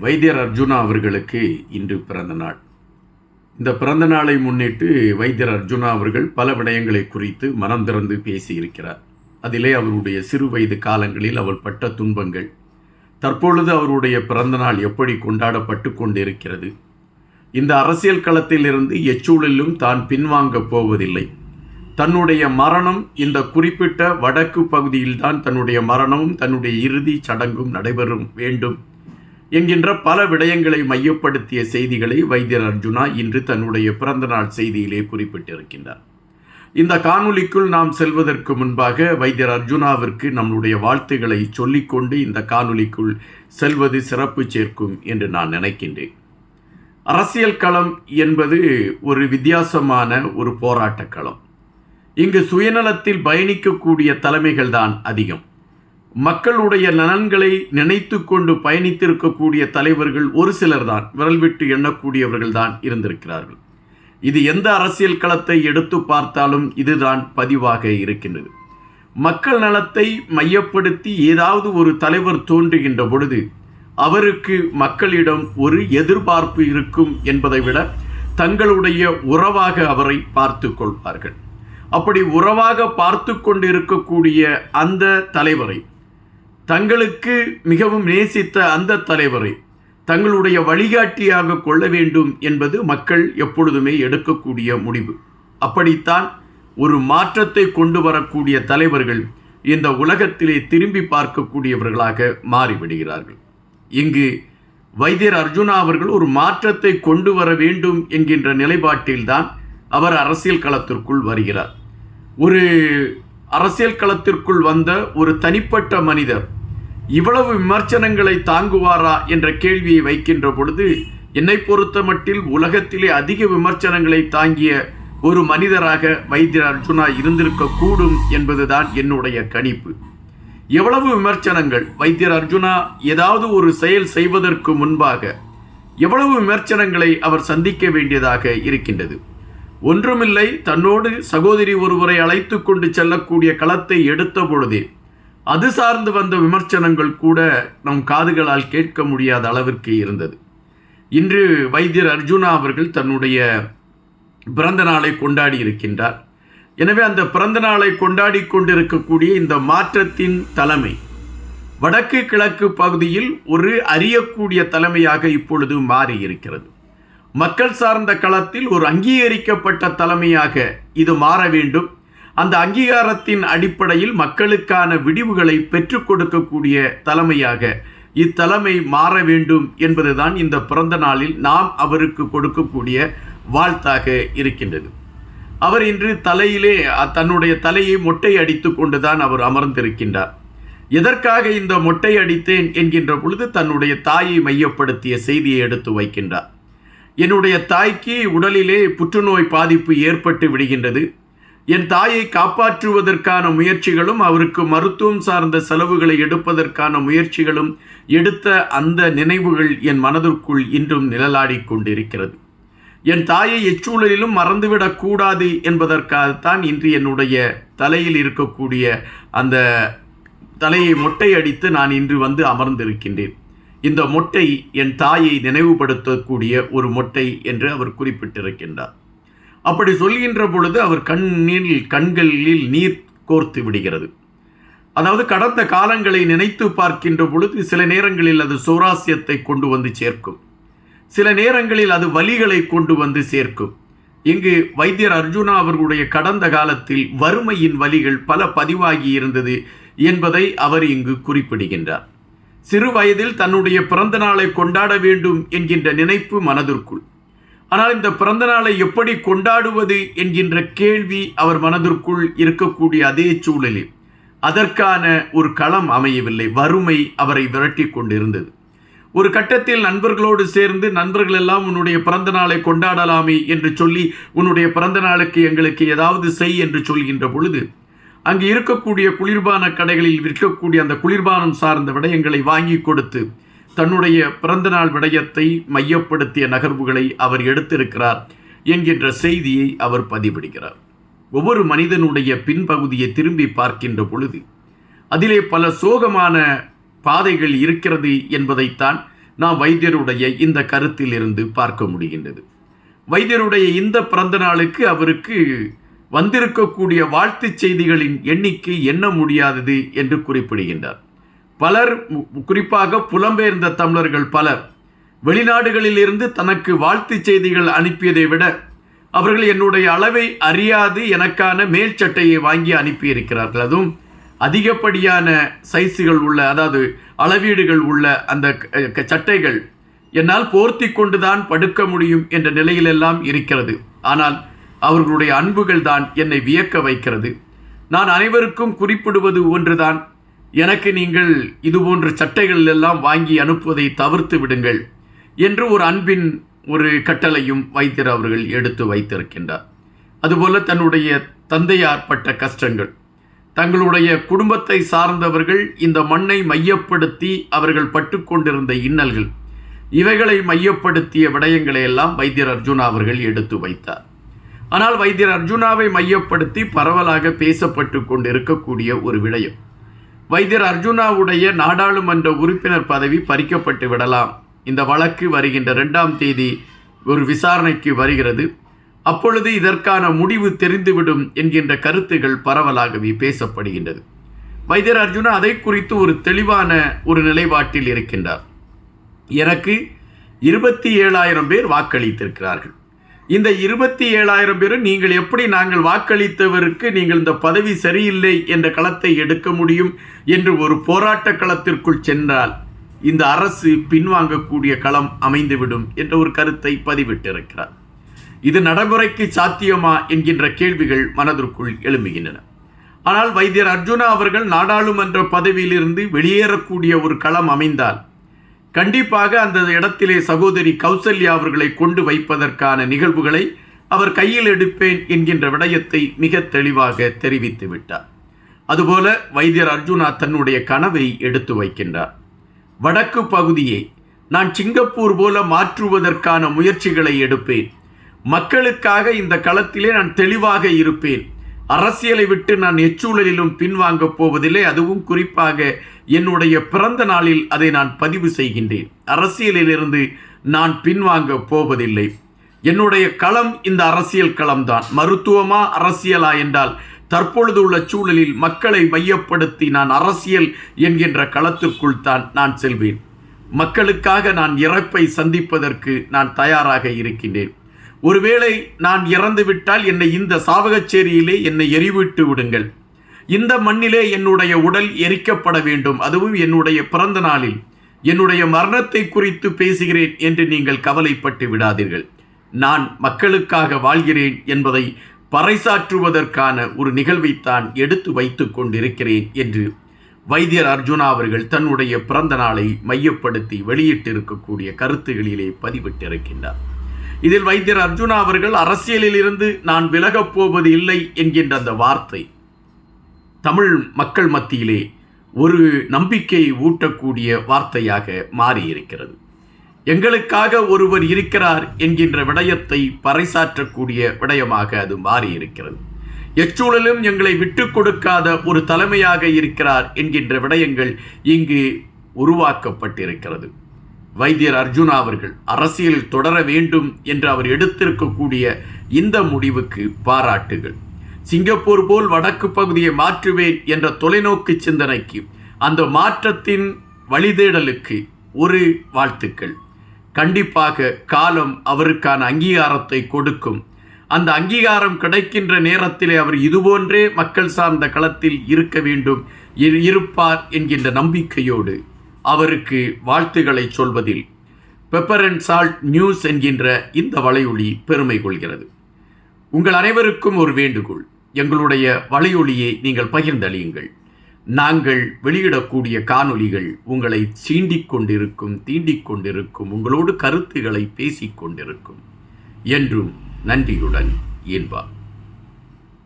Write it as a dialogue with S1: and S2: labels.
S1: வைத்தியர் அர்ஜுனா அவர்களுக்கு இன்று பிறந்த நாள். இந்த பிறந்த நாளை முன்னிட்டு வைத்தியர் அர்ஜுனா அவர்கள் பல விடயங்களை குறித்து மனம் திறந்து பேசியிருக்கிறார். அதிலே அவருடைய சிறு வயது காலங்களில் அவர் பட்ட துன்பங்கள் தற்பொழுது அவருடைய பிறந்த நாள் எப்படி கொண்டாடப்பட்டு கொண்டிருக்கிறது இந்த அரசியல் களத்திலிருந்து எச்சூழலிலும் தான் பின்வாங்கப் போவதில்லை. தன்னுடைய மரணம் இந்த குறிப்பிட்ட வடக்கு பகுதியில்தான் தன்னுடைய மரணமும் தன்னுடைய இறுதி சடங்கும் நடைபெறும் வேண்டும். என்கின்ற பல விடயங்களை மையப்படுத்திய செய்திகளை வைத்தியர் அர்ஜுனா இன்று தன்னுடைய பிறந்தநாள் செய்தியிலே குறிப்பிட்டிருக்கின்றார். இந்த காணொலிக்குள் நாம் செல்வதற்கு முன்பாக வைத்தியர் அர்ஜுனாவிற்கு நம்முடைய வாழ்த்துக்களை சொல்லிக்கொண்டு இந்த காணொலிக்குள் செல்வது சிறப்பு சேர்க்கும் என்று நான் நினைக்கின்றேன். அரசியல் களம் என்பது ஒரு வித்தியாசமான ஒரு போராட்டக் களம். இங்கு சுயநலத்தில் பயணிக்கக்கூடிய தலைமைகள் தான் அதிகம். மக்களுடைய நலன்களை நினைத்து கொண்டு பயணித்திருக்கக்கூடிய தலைவர்கள் ஒரு சிலர் தான் விரல் விட்டு எண்ணக்கூடியவர்கள் தான் இருந்திருக்கிறார்கள். இது எந்த அரசியல் களத்தை எடுத்து பார்த்தாலும் இதுதான் பதிவாக இருக்கின்றது. மக்கள் நலத்தை மையப்படுத்தி ஏதாவது ஒரு தலைவர் தோன்றுகின்ற பொழுது அவருக்கு மக்களிடம் ஒரு எதிர்பார்ப்பு இருக்கும் என்பதை விட தங்களுடைய உறவாக அவரை பார்த்து கொள்வார்கள். அப்படி உறவாக பார்த்து கொண்டு இருக்கக்கூடிய அந்த தலைவரை தங்களுக்கு மிகவும் நேசித்த அந்த தலைவரை தங்களுடைய வழிகாட்டியாக கொள்ள வேண்டும் என்பது மக்கள் எப்பொழுதுமே எடுக்கக்கூடிய முடிவு. அப்படித்தான் ஒரு மாற்றத்தை கொண்டு வரக்கூடிய தலைவர்கள் இந்த உலகத்திலே திரும்பி பார்க்கக்கூடியவர்களாக மாறிவிடுகிறார்கள். இங்கு வைத்தியர் அர்ஜுனா அவர்கள் ஒரு மாற்றத்தை கொண்டு வர வேண்டும் என்கின்ற நிலைப்பாட்டில்தான் அவர் அரசியல் களத்திற்குள் வருகிறார். ஒரு அரசியல் களத்திற்குள் வந்த ஒரு தனிப்பட்ட மனிதர் இவ்வளவு விமர்சனங்களை தாங்குவாரா என்ற கேள்வியை வைக்கின்ற பொழுது என்னை பொறுத்த மட்டில் உலகத்திலே அதிக விமர்சனங்களை தாங்கிய ஒரு மனிதராக வைத்திய அர்ஜுனா இருந்திருக்க கூடும் என்பதுதான் என்னுடைய கணிப்பு. எவ்வளவு விமர்சனங்கள் வைத்தியர் அர்ஜுனா ஏதாவது ஒரு செயல் செய்வதற்கு முன்பாக எவ்வளவு விமர்சனங்களை அவர் சந்திக்க வேண்டியதாக இருக்கின்றது. ஒன்றுமில்லை தன்னோடு சகோதரி ஒருவரை அழைத்து கொண்டு செல்லக்கூடிய களத்தை எடுத்த பொழுதே அது சார்ந்து வந்த விமர்சனங்கள் கூட நம் காதுகளால் கேட்க முடியாத அளவிற்கு இருந்தது. இன்று வைத்தியர் அர்ஜுனா அவர்கள் தன்னுடைய பிறந்த நாளை கொண்டாடி இருக்கின்றார். எனவே அந்த பிறந்த நாளை கொண்டாடி கொண்டிருக்கக்கூடிய இந்த மாற்றத்தின் தலைமை வடக்கு கிழக்கு பகுதியில் ஒரு அறியக்கூடிய தலைமையாக இப்பொழுது மாறி இருக்கிறது மக்கள் சார்ந்த களத்தில் ஒரு அங்கீகரிக்கப்பட்ட தலைமையாக இது மாற வேண்டும். அந்த அங்கீகாரத்தின் அடிப்படையில் மக்களுக்கான விடிவுகளை பெற்றுக் கொடுக்கக்கூடிய தலைமையாக இத்தலைமை மாற வேண்டும் என்பதுதான் இந்த பிறந்த நாளில் நாம் அவருக்கு கொடுக்கக்கூடிய வாழ்த்தாக இருக்கின்றது. அவர் இன்று தலையிலே தன்னுடைய தலையை மொட்டை அடித்து கொண்டுதான் அவர் அமர்ந்திருக்கின்றார். எதற்காக இந்த மொட்டை அடித்தேன் என்கின்ற பொழுது தன்னுடைய தாயை மையப்படுத்திய செய்தியை எடுத்து வைக்கின்றார். என்னுடைய தாய்க்கு உடலிலே புற்றுநோய் பாதிப்பு ஏற்பட்டு விடுகின்றது. என் தாயை காப்பாற்றுவதற்கான முயற்சிகளும் அவருக்கு மருத்துவம் சார்ந்த செலவுகளை எடுப்பதற்கான முயற்சிகளும் எடுத்த அந்த நினைவுகள் என் மனதிற்குள் இன்றும் நிழலாடி கொண்டிருக்கிறது. என் தாயை எச்சூழலிலும் மறந்துவிடக்கூடாது என்பதற்காகத்தான் இன்று என்னுடைய தலையில் இருக்கக்கூடிய அந்த தலையை மொட்டை அடித்து நான் இன்று வந்து அமர்ந்திருக்கின்றேன். இந்த மொட்டை என் தாயை நினைவுபடுத்தக்கூடிய ஒரு மொட்டை என்று அவர் குறிப்பிட்டிருக்கின்றார். அப்படி சொல்கின்ற பொழுது அவர் கண்ணில் கண்களில் நீர் கோர்த்து விடுகிறது. அதாவது கடந்த காலங்களை நினைத்து பார்க்கின்ற பொழுது சில நேரங்களில் அது சுவராசியத்தை கொண்டு வந்து சேர்க்கும். சில நேரங்களில் அது வலிகளை கொண்டு வந்து சேர்க்கும். இங்கு வைத்தியர் அர்ஜுனா அவர்களுடைய கடந்த காலத்தில் வறுமையின் வலிகள் பல பதிவாகி இருந்தது என்பதை அவர் இங்கு குறிப்பிடுகின்றார். சிறு வயதில் தன்னுடைய பிறந்த நாளை கொண்டாட வேண்டும் என்கின்ற நினைப்பு மனதிற்குள் ஆனால் இந்த பிறந்த நாளை எப்படி கொண்டாடுவது என்கின்ற கேள்வி அவர் மனதிற்குள் இருக்கக்கூடிய அதே சூழலில் அதற்கான ஒரு களம் அமையவில்லை. வறுமை அவரை விரட்டி கொண்டிருந்தது. ஒரு கட்டத்தில் நண்பர்களோடு சேர்ந்து நண்பர்கள் எல்லாம் உன்னுடைய பிறந்த நாளை கொண்டாடலாமே என்று சொல்லி உன்னுடைய பிறந்த நாளுக்கு எங்களுக்கு ஏதாவது செய் என்று சொல்கின்ற பொழுது அங்கு இருக்கக்கூடிய குளிர்பான கடைகளில் விற்கக்கூடிய அந்த குளிர்பானம் சார்ந்த விடயங்களை வாங்கி கொடுத்து தன்னுடைய பிறந்தநாள் விடயத்தை மையப்படுத்திய நகர்வுகளை அவர் எடுத்திருக்கிறார் என்கின்ற செய்தியை அவர் பதிவிடுகிறார். ஒவ்வொரு மனிதனுடைய பின்பகுதியை திரும்பி பார்க்கின்ற பொழுது அதிலே பல சோகமான பாதைகள் இருக்கிறது என்பதைத்தான் நாம் வைத்தியருடைய இந்த கருத்தில் இருந்து பார்க்க முடிகின்றது. வைத்தியருடைய இந்த பிறந்த நாளுக்கு அவருக்கு வந்திருக்கக்கூடிய வாழ்த்துச் செய்திகளின் எண்ணிக்கை எண்ண முடியாதது என்று குறிப்பிடுகின்றார். பலர் குறிப்பாக புலம்பெயர்ந்த தமிழர்கள் பலர் வெளிநாடுகளில் இருந்து தனக்கு வாழ்த்துச் செய்திகள் அனுப்பியதை விட அவர்கள் என்னுடைய அளவை அறியாது எனக்கான மேல் சட்டையை வாங்கி அனுப்பியிருக்கிறார்கள். அதுவும் அதிகப்படியான சைஸுகள் உள்ள அதாவது அளவீடுகள் உள்ள அந்த சட்டைகள் என்னால் போர்த்தி கொண்டுதான் படுக்க முடியும் என்ற நிலையிலெல்லாம் இருக்கிறது. ஆனால் அவர்களுடைய அன்புகள் தான் என்னை வியக்க வைக்கிறது. நான் அனைவருக்கும் குறிப்பிடுவது ஒன்றுதான். எனக்கு நீங்கள் இதுபோன்ற சட்டைகள் எல்லாம் வாங்கி அனுப்புவதை தவிர்த்து விடுங்கள் என்று ஒரு அன்பின் ஒரு கட்டளையும் வைத்தியர் அவர்கள் எடுத்து வைத்திருக்கின்றார். அதுபோல தன்னுடைய தந்தையாற்பட்ட கஷ்டங்கள். தங்களுடைய குடும்பத்தை சார்ந்தவர்கள் இந்த மண்ணை மையப்படுத்தி அவர்கள் பட்டு கொண்டிருந்த இன்னல்கள் இவைகளை மையப்படுத்திய விடயங்களை எல்லாம் வைத்தியர் அர்ஜுனா அவர்கள் எடுத்து வைத்தார். ஆனால் வைத்தியர் அர்ஜுனாவை மையப்படுத்தி பரவலாக பேசப்பட்டு கொண்டிருக்கக்கூடிய ஒரு விடயம். வைத்தியர் அர்ஜுனாவுடைய நாடாளுமன்ற உறுப்பினர் பதவி பறிக்கப்பட்டு விடலாம். இந்த வழக்கு வருகின்ற ரெண்டாம் தேதி ஒரு விசாரணைக்கு வருகிறது. அப்பொழுது இதற்கான முடிவு தெரிந்துவிடும் என்கின்ற கருத்துகள் பரவலாகவே பேசப்படுகின்றது. வைத்தியர் அர்ஜுனா அதை குறித்து ஒரு தெளிவான ஒரு நிலைப்பாட்டில் இருக்கின்றார். எனக்கு இருபத்தி ஏழாயிரம் பேர் வாக்களித்திருக்கிறார்கள். இந்த இருபத்தி ஏழாயிரம் பேரும் நீங்கள் எப்படி நாங்கள் வாக்களித்தவருக்கு நீங்கள் இந்த பதவி சரியில்லை என்ற களத்தை எடுக்க முடியும் என்று ஒரு போராட்ட களத்திற்குள் சென்றால் இந்த அரசு பின்வாங்கக்கூடிய களம் அமைந்துவிடும் என்ற ஒரு கருத்தை பதிவிட்டிருக்கிறார். இது நடைமுறைக்கு சாத்தியமா என்கின்ற கேள்விகள் மனதிற்குள் எழும்புகின்றன. ஆனால் வைத்தியர் அர்ஜுனா அவர்கள் நாடாளுமன்ற பதவியிலிருந்து வெளியேறக்கூடிய ஒரு களம் அமைந்தால் கண்டிப்பாக அந்த இடத்திலே சகோதரி கௌசல்யா அவர்களை கொண்டு வைப்பதற்கான நிகழ்வுகளை அவர் கையில் எடுப்பேன் என்கின்ற விடயத்தை மிக தெளிவாக தெரிவித்து விட்டார். அதுபோல வைத்தியர் அர்ஜுனா தன்னுடைய கனவை எடுத்து வைக்கின்றார். வடக்கு பகுதியை நான் சிங்கப்பூர் போல மாற்றுவதற்கான முயற்சிகளை எடுப்பேன். மக்களுக்காக இந்த களத்திலே நான் தெளிவாக இருப்பேன். அரசியலை விட்டு நான் எச்சூழலிலும் பின்வாங்கப் போவதில்லை. அதுவும் குறிப்பாக என்னுடைய பிறந்த நாளில் அதை நான் பதிவு செய்கின்றேன். அரசியலிலிருந்து நான் பின்வாங்க போவதில்லை. என்னுடைய களம் இந்த அரசியல் களம்தான். மருத்துவமா அரசியலா என்றால் தற்பொழுது உள்ள சூழலில் மக்களை மையப்படுத்தி நான் அரசியல் என்கின்ற களத்திற்குள் தான் நான் செல்வேன். மக்களுக்காக நான் இறப்பை சந்திப்பதற்கு நான் தயாராக இருக்கின்றேன். ஒருவேளை நான் இறந்துவிட்டால் என்னை இந்த சாவகச்சேரியிலே என்னை எரிவிட்டு விடுங்கள். இந்த மண்ணிலே என்னுடைய உடல் எரிக்கப்பட வேண்டும். அதுவும் என்னுடைய பிறந்த நாளில். என்னுடைய மரணத்தை குறித்து பேசுகிறேன் என்று நீங்கள் கவலைப்பட்டு விடாதீர்கள். நான் மக்களுக்காக வாழ்கிறேன் என்பதை பறைசாற்றுவதற்கான ஒரு நிகழ்வைத்தான் எடுத்து வைத்து கொண்டிருக்கிறேன் என்று வைத்தியர் அர்ஜுனா அவர்கள் தன்னுடைய பிறந்த நாளை மையப்படுத்தி வெளியிட்டிருக்கக்கூடிய கருத்துகளிலே பதிவிட்டிருக்கின்றார். இதில் வைத்தியர் அர்ஜுனா அவர்கள் அரசியலில் இருந்து நான் விலகப் போவது இல்லை என்கின்ற அந்த வார்த்தை தமிழ் மக்கள் மத்தியிலே ஒரு நம்பிக்கையை ஊட்டக்கூடிய வார்த்தையாக மாறியிருக்கிறது. எங்களுக்காக ஒருவர் இருக்கிறார் என்கின்ற விடயத்தை பறைசாற்றக்கூடிய விடயமாக அது மாறியிருக்கிறது. எச்சூழலும் எங்களை விட்டு கொடுக்காத ஒரு தலைமையாக இருக்கிறார் என்கின்ற விடயங்கள் இங்கு உருவாக்கப்பட்டிருக்கிறது. வைத்தியர் அர்ஜுனா அவர்கள் அரசியல் தொடர வேண்டும் என்று அவர் எடுத்திருக்கக்கூடிய இந்த முடிவுக்கு பாராட்டுகள். சிங்கப்பூர் போல் வடக்கு பகுதியை மாற்றுவேன் என்ற தொலைநோக்கு சிந்தனைக்கு அந்த மாற்றத்தின் வழிதேடலுக்கு ஒரு வாழ்த்துக்கள். கண்டிப்பாக காலம் அவருக்கான அங்கீகாரத்தை கொடுக்கும். அந்த அங்கீகாரம் கிடைக்கின்ற நேரத்திலே அவர் இதுபோன்றே மக்கள் சார்ந்த களத்தில் இருக்க வேண்டும் இருப்பார் என்கின்ற நம்பிக்கையோடு அவருக்கு வாழ்த்துக்களை சொல்வதில் பெப்பர் அண்ட் சால்ட் நியூஸ் என்கின்ற இந்த வலையொலி பெருமை கொள்கிறது. உங்கள் அனைவருக்கும் ஒரு வேண்டுகோள். எங்களுடைய வலையொலியை நீங்கள் பகிர்ந்தளியுங்கள். நாங்கள் வெளியிடக்கூடிய காணொலிகள் உங்களை சீண்டிக் கொண்டிருக்கும் தீண்டிக் கொண்டிருக்கும் உங்களோடு கருத்துக்களை பேசிக் கொண்டிருக்கும். என்றும் நன்றியுடன் என்பார்